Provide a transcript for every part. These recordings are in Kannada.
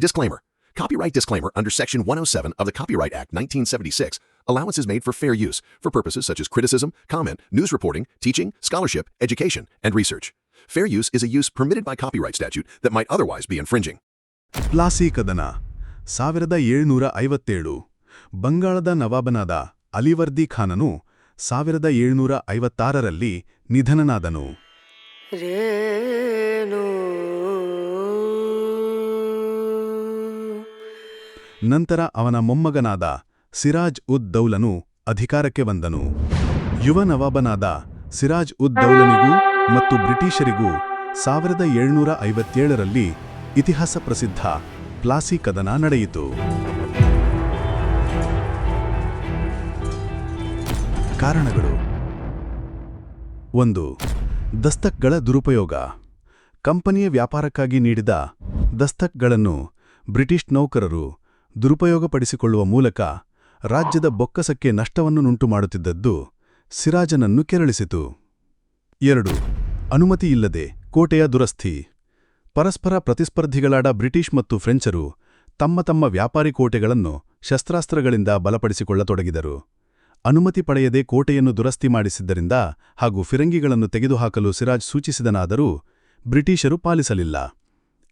Disclaimer. Copyright disclaimer under Section 107 of the Copyright Act 1976. Allowance is made for fair use for purposes such as criticism, comment, news reporting, teaching, scholarship, education, and research. Fair use is a use permitted by copyright statute that might otherwise be infringing. Plassey ಕದನ ಸಾವಿರದ ಏಳುನೂರ ಐವತ್ತೇಳು ಬಂಗಾಳದ ನವಾಬನಾದ ಅಲಿವರ್ದಿ ಖಾನನು ಸಾವಿರದ ಏಳುನೂರ ಐವತ್ತಾರರಲ್ಲಿ ನಿಧನನಾದನು ನಂತರ ಅವನ ಮೊಮ್ಮಗನಾದ ಸಿರಾಜ್ ಉದ್ ದೌಲನು ಅಧಿಕಾರಕ್ಕೆ ಬಂದನು. ಯುವ ನವಾಬನಾದ ಸಿರಾಜ್ ಉದ್ ದೌಲನಿಗೂ ಮತ್ತು ಬ್ರಿಟಿಷರಿಗೂ ಸಾವಿರದ ಏಳುನೂರ ಐವತ್ತೇಳರಲ್ಲಿ ಇತಿಹಾಸ ಪ್ರಸಿದ್ಧ ಪ್ಲಾಸಿ ಕದನ ನಡೆಯಿತು. ಕಾರಣಗಳು. ಒಂದು, ದಸ್ತಕ್ಗಳ ದುರುಪಯೋಗ. ಕಂಪನಿಯ ವ್ಯಾಪಾರಕ್ಕಾಗಿ ನೀಡಿದ ದಸ್ತಕ್ಗಳನ್ನು ಬ್ರಿಟಿಷ್ ನೌಕರರು ದುರುಪಯೋಗಪಡಿಸಿಕೊಳ್ಳುವ ಮೂಲಕ ರಾಜ್ಯದ ಬೊಕ್ಕಸಕ್ಕೆ ನಷ್ಟವನ್ನುಂಟು ಮಾಡುತ್ತಿದ್ದದ್ದು ಸಿರಾಜನನ್ನು ಕೆರಳಿಸಿತು. ಎರಡು ಅನುಮತಿಯಿಲ್ಲದೆ ಕೋಟೆಯ ದುರಸ್ಥಿ. ಪರಸ್ಪರ ಪ್ರತಿಸ್ಪರ್ಧಿಗಳಾದ ಬ್ರಿಟಿಷ್ ಮತ್ತು ಫ್ರೆಂಚರು ತಮ್ಮ ತಮ್ಮ ವ್ಯಾಪಾರಿ ಕೋಟೆಗಳನ್ನು ಶಸ್ತ್ರಾಸ್ತ್ರಗಳಿಂದ ಬಲಪಡಿಸಿಕೊಳ್ಳತೊಡಗಿದರು. ಅನುಮತಿ ಪಡೆಯದೆ ಕೋಟೆಯನ್ನು ದುರಸ್ತಿ ಮಾಡಿಸಿದ್ದರಿಂದ ಹಾಗೂ ಫಿರಂಗಿಗಳನ್ನು ತೆಗೆದುಹಾಕಲು ಸಿರಾಜ್ ಸೂಚಿಸಿದನಾದರೂ ಬ್ರಿಟಿಷರು ಪಾಲಿಸಲಿಲ್ಲ.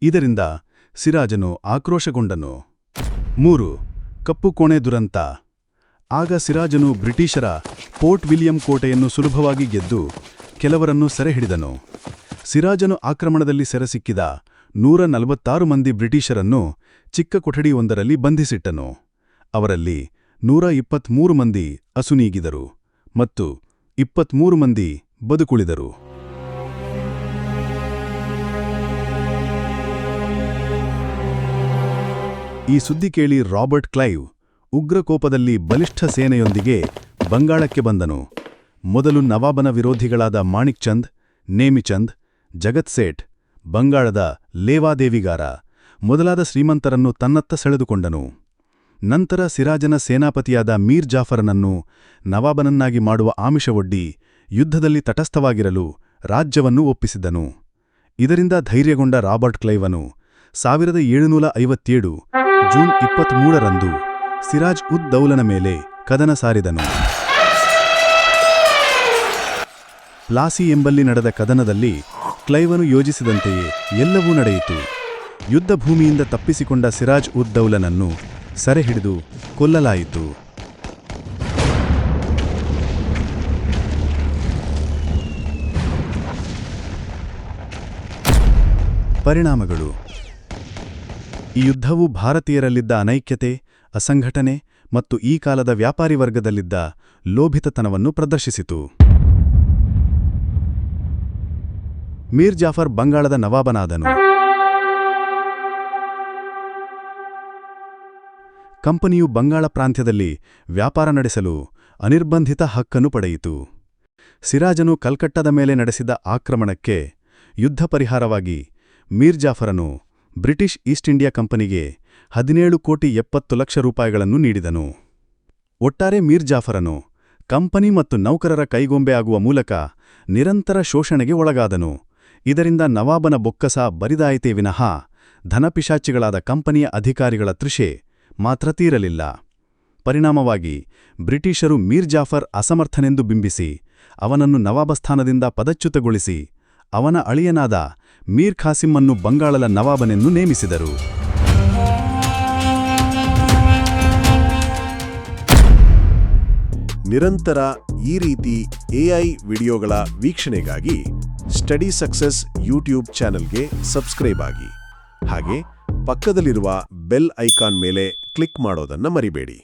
ಇದರಿಂದ ಸಿರಾಜನು ಆಕ್ರೋಶಗೊಂಡನು. ಮೂರು, ಕಪ್ಪು ಕೋಣೆ ದುರಂತ. ಆಗ ಸಿರಾಜನು ಬ್ರಿಟಿಷರ ಪೋರ್ಟ್ ವಿಲಿಯಂ ಕೋಟೆಯನ್ನು ಸುಲಭವಾಗಿ ಗೆದ್ದು ಕೆಲವರನ್ನು ಸೆರೆಹಿಡಿದನು. ಸಿರಾಜನು ಆಕ್ರಮಣದಲ್ಲಿ ಸೆರೆಸಿಕ್ಕಿದ ನೂರ ನಲವತ್ತಾರು ಮಂದಿ ಬ್ರಿಟಿಷರನ್ನು ಚಿಕ್ಕ ಕೊಠಡಿಯೊಂದರಲ್ಲಿ ಬಂಧಿಸಿಟ್ಟನು. ಅವರಲ್ಲಿ ನೂರ ಇಪ್ಪತ್ಮೂರು ಮಂದಿ ಅಸುನೀಗಿದರು ಮತ್ತು ಇಪ್ಪತ್ಮೂರು ಮಂದಿ ಬದುಕುಳಿದರು. ಈ ಸುದ್ದಿ ಕೇಳಿ ರಾಬರ್ಟ್ ಕ್ಲೈವ್ ಉಗ್ರಕೋಪದಲ್ಲಿ ಬಲಿಷ್ಠ ಸೇನೆಯೊಂದಿಗೆ ಬಂಗಾಳಕ್ಕೆ ಬಂದನು. ಮೊದಲು ನವಾಬನ ವಿರೋಧಿಗಳಾದ ಮಾಣಿಕ್ ಚಂದ್ ನೇಮಿಚಂದ್ ಜಗತ್ ಸೇಠ್, ಬಂಗಾಳದ ಲೇವಾದೇವಿಗಾರ ಮೊದಲಾದ ಶ್ರೀಮಂತರನ್ನು ತನ್ನತ್ತ ಸೆಳೆದುಕೊಂಡನು. ನಂತರ ಸಿರಾಜನ ಸೇನಾಪತಿಯಾದ ಮೀರ್ ಜಾಫರನನ್ನು ನವಾಬನನ್ನಾಗಿ ಮಾಡುವ ಆಮಿಷವೊಡ್ಡಿ ಯುದ್ಧದಲ್ಲಿ ತಟಸ್ಥವಾಗಿರಲು ರಾಜ್ಯವನ್ನು ಒಪ್ಪಿಸಿದ್ದನು. ಇದರಿಂದ ಧೈರ್ಯಗೊಂಡ ರಾಬರ್ಟ್ ಕ್ಲೈವನು ಸಾವಿರದ ಏಳುನೂರ ಐವತ್ತೇಳು ಜೂನ್ ಇಪ್ಪತ್ಮೂರರಂದು ಸಿರಾಜ್ ಉದ್ ದೌಲನ ಮೇಲೆ ಕದನ ಸಾರಿದನು. ಪ್ಲಾಸಿ ಎಂಬಲ್ಲಿ ನಡೆದ ಕದನದಲ್ಲಿ ಕ್ಲೈವನು ಯೋಜಿಸಿದಂತೆಯೇ ಎಲ್ಲವೂ ನಡೆಯಿತು. ಯುದ್ಧ ಭೂಮಿಯಿಂದ ತಪ್ಪಿಸಿಕೊಂಡ ಸಿರಾಜ್ ಉದ್ ದೌಲನನ್ನು ಸೆರೆಹಿಡಿದು ಕೊಲ್ಲಲಾಯಿತು. ಪರಿಣಾಮಗಳು ಈ ಯುದ್ಧವು ಭಾರತೀಯರಲ್ಲಿದ್ದ ಅನೈಕ್ಯತೆ, ಅಸಂಘಟನೆ ಮತ್ತು ಈ ಕಾಲದ ವ್ಯಾಪಾರಿ ವರ್ಗದಲ್ಲಿದ್ದ ಲೋಭಿತತನವನ್ನು ಪ್ರದರ್ಶಿಸಿತು. ಮೀರ್ ಜಾಫರ್ ಬಂಗಾಳದ ನವಾಬನಾದನು. ಕಂಪನಿಯು ಬಂಗಾಳ ಪ್ರಾಂತ್ಯದಲ್ಲಿ ವ್ಯಾಪಾರ ನಡೆಸಲು ಅನಿರ್ಬಂಧಿತ ಹಕ್ಕನ್ನು ಪಡೆಯಿತು. ಸಿರಾಜನು ಕಲ್ಕಟ್ಟದ ಮೇಲೆ ನಡೆಸಿದ ಆಕ್ರಮಣಕ್ಕೆ ಯುದ್ಧ ಪರಿಹಾರವಾಗಿ ಮೀರ್ ಜಾಫರನು ಬ್ರಿಟಿಷ್ ಈಸ್ಟ್ ಇಂಡಿಯಾ ಕಂಪನಿಗೆ ಹದಿನೇಳು ಕೋಟಿ ಎಪ್ಪತ್ತು ಲಕ್ಷ ರೂಪಾಯಿಗಳನ್ನು ನೀಡಿದನು. ಒಟ್ಟಾರೆ ಮೀರ್ ಜಾಫರನು ಕಂಪನಿ ಮತ್ತು ನೌಕರರ ಕೈಗೊಂಬೆ ಆಗುವ ಮೂಲಕ ನಿರಂತರ ಶೋಷಣೆಗೆ ಒಳಗಾದನು. ಇದರಿಂದ ನವಾಬನ ಬೊಕ್ಕಸ ಬರಿದಾಯಿತೇ ವಿನಃ ಧನಪಿಶಾಚಿಗಳಾದ ಕಂಪನಿಯ ಅಧಿಕಾರಿಗಳ ತೃಷೆ ಮಾತ್ರ ತೀರಲಿಲ್ಲ. ಪರಿಣಾಮವಾಗಿ ಬ್ರಿಟಿಷರು ಮೀರ್ ಜಾಫರ್ ಅಸಮರ್ಥನೆಂದು ಬಿಂಬಿಸಿ ಅವನನ್ನು ನವಾಬಸ್ಥಾನದಿಂದ ಪದಚ್ಯುತಗೊಳಿಸಿ ಅವನ ಅಳಿಯನಾದ ಮೀರ್ ಖಾಸಿಮ್ಮನ್ನು ಬಂಗಾಳದ ನವಾಬನೆಂದು ನೇಮಿಸಿದರು. ನಿರಂತರ ಈ ರೀತಿ ಎಐ ವಿಡಿಯೋಗಳ ವೀಕ್ಷಣೆಗಾಗಿ ಸ್ಟಡಿ ಸಕ್ಸಸ್ ಯೂಟ್ಯೂಬ್ ಚಾನೆಲ್ಗೆ ಸಬ್ಸ್ಕ್ರೈಬ್ ಆಗಿ. ಹಾಗೆ ಪಕ್ಕದಲ್ಲಿರುವ ಬೆಲ್ ಐಕಾನ್ ಮೇಲೆ ಕ್ಲಿಕ್ ಮಾಡೋದನ್ನ ಮರಿಬೇಡಿ.